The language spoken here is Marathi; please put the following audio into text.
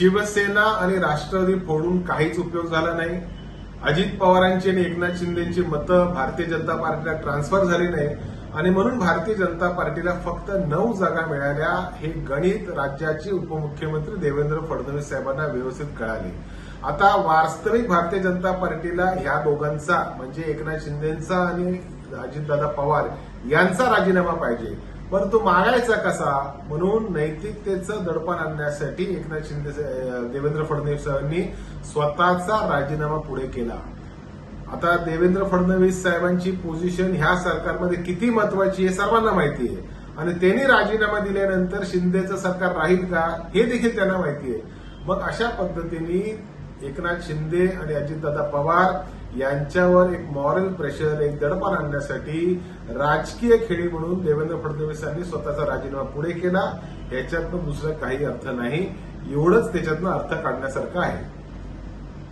शिवसेना आणि राष्ट्रवादी फोडून काहीच उपयोग झाला नाही. अजित पवारांची आणि एकनाथ शिंदेची मतं भारतीय जनता पार्टीला ट्रान्सफर झाली नाही. आणि म्हणून भारतीय जनता पार्टीला फक्त नऊ जागा मिळाल्या हे गणित राज्याचे उपमुख्यमंत्री देवेंद्र फडणवीस साहेबांना व्यवस्थित कळाले. आता वास्तविक भारतीय जनता पार्टीला ह्या दोघांचा म्हणजे एकनाथ शिंदेचा आणि अजितदादा पवार यांचा राजीनामा पाहिजे. परंतु मागायचा कसा? म्हणून नैतिकतेचं दडपण आणण्यासाठी एकनाथ शिंदे देवेंद्र फडणवीस यांनी स्वतःचा राजीनामा पुढे केला. आता देवेंद्र फडणवीस साहेबांची पोझिशन ह्या सरकारमध्ये किती महत्वाची आहे सर्वांना माहिती आहे. आणि त्यांनी राजीनामा दिल्यानंतर शिंदेचं सरकार राहील का हे देखील त्यांना माहिती आहे. मग अशा पद्धतीने एकनाथ शिंदे आणि अजितदादा पवार यांच्यावर एक मॉरल प्रेशर एक दडपण आणण्यासाठी राजकीय खेळी म्हणून देवेंद्र फडणवीस यांनी स्वतःचा राजीनामा पुढे केला. याच्यातनं दुसरं काही अर्थ नाही. एवढंच त्याच्यातनं अर्थ काढण्यासारखं आहे.